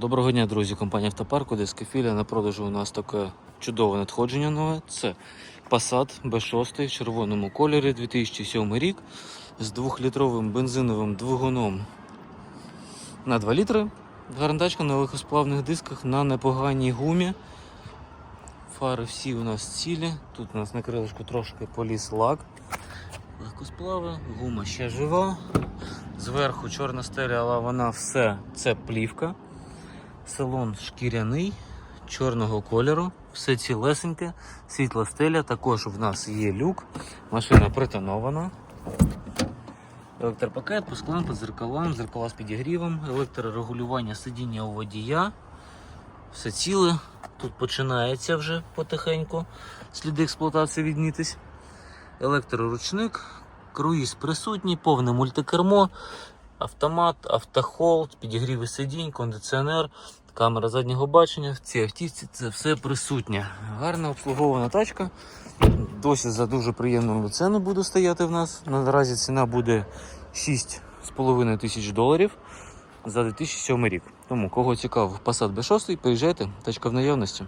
Доброго дня, друзі, компанія Автопарк, Одеська філія. На продажу у нас таке чудове надходження нове. Це Passat B6 в червоному кольорі 2007 рік з 2-літровим бензиновим двигуном на 2 літри. Гарантачка на легкосплавних дисках на непоганій гумі. Фари всі у нас цілі. Тут у нас на крилишку трошки поліз лак. Легкосплави, гума ще жива. Зверху чорна стеля, але вона все це плівка. Салон шкіряний, чорного кольору, все цілесеньке, світла стеля, також в нас є люк, машина притонована. Електропакет, по склам, по зеркалам, зеркала з підігрівом, електрорегулювання сидіння у водія. Все ціле. Тут починається вже потихеньку сліди експлуатації віднітись. Електроручник, круїз присутній, повне мультикермо, автомат, автохолд, підігріви сидінь, кондиціонер, камера заднього бачення. В цій автівці це все присутнє. Гарна обслугована тачка. Досі за дуже приємну ціну буде стояти в нас. Наразі ціна буде 6,5 тисяч доларів за 2007 рік. Тому кого цікавив Passat B6, приїжджайте, тачка в наявності.